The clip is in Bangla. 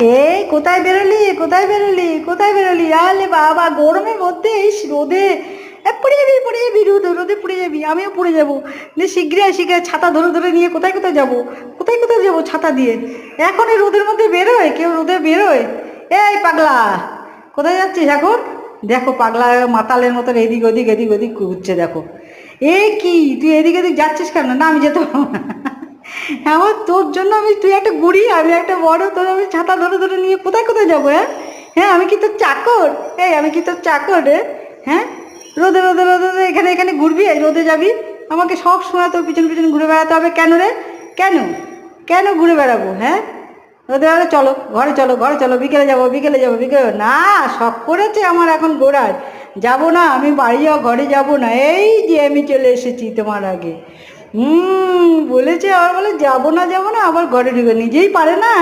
এই, কোথায় বেরোলি? কোথায় বেরোলি? কোথায় বেরোলি? আলে বাবা, গরমের মধ্যে এই রোদে। পড়ে যাবি পড়ে যাবি রোদে রোদে পড়ে যাবি আমিও পড়ে যাব। শীঘ্রই শীঘ্রই ছাতা ধরে ধরে নিয়ে কোথায় কোথায় যাব? কোথায় কোথায় যাব ছাতা দিয়ে? এখন এই রোদের মধ্যে বেরোয়? কেউ রোদে বেরোয়? এই পাগলা, কোথায় যাচ্ছিস এখন? দেখো পাগলা, মাতালের মতন এদিক ওদিক এদিক ওদিক ঘুরছে, দেখো। এ কি? তুই এদিক এদিক যাচ্ছিস কেন? না, আমি যেতে এমন তোর জন্য আমি, তুই একটা গুড়ি আমি একটা বড়, তোর আমি ছাতা ধরে ধরে নিয়ে কোথায় কোথায় যাব হ্যাঁ? হ্যাঁ আমি কি তোর চাকর? এই, আমি কি তোর চাকর, রে? হ্যাঁ? রোদে রোদে রোদে এখানে এখানে ঘুরবি? রোদে যাবি? আমাকে সব সময় তোর পিছন পিছন ঘুরে বেড়াতে হবে। কেন রে? কেন? কেন ঘুরে বেড়াবো হ্যাঁ? রোদে বেড়ালে চলো, ঘরে চলো ঘরে চলো, বিকেলে যাব বিকেলে যাব, বিকেলে না, শখ করেছে আমার এখন গোড়ায় যাব না, আমি বাড়ি যাও ঘরে যাব না। এই যে আমি চলে এসেছি তোমার আগে। হুম বলেছে আবার বলে যাব না যাব না আবার ঘরে ঢুকে নিজেই পারে না।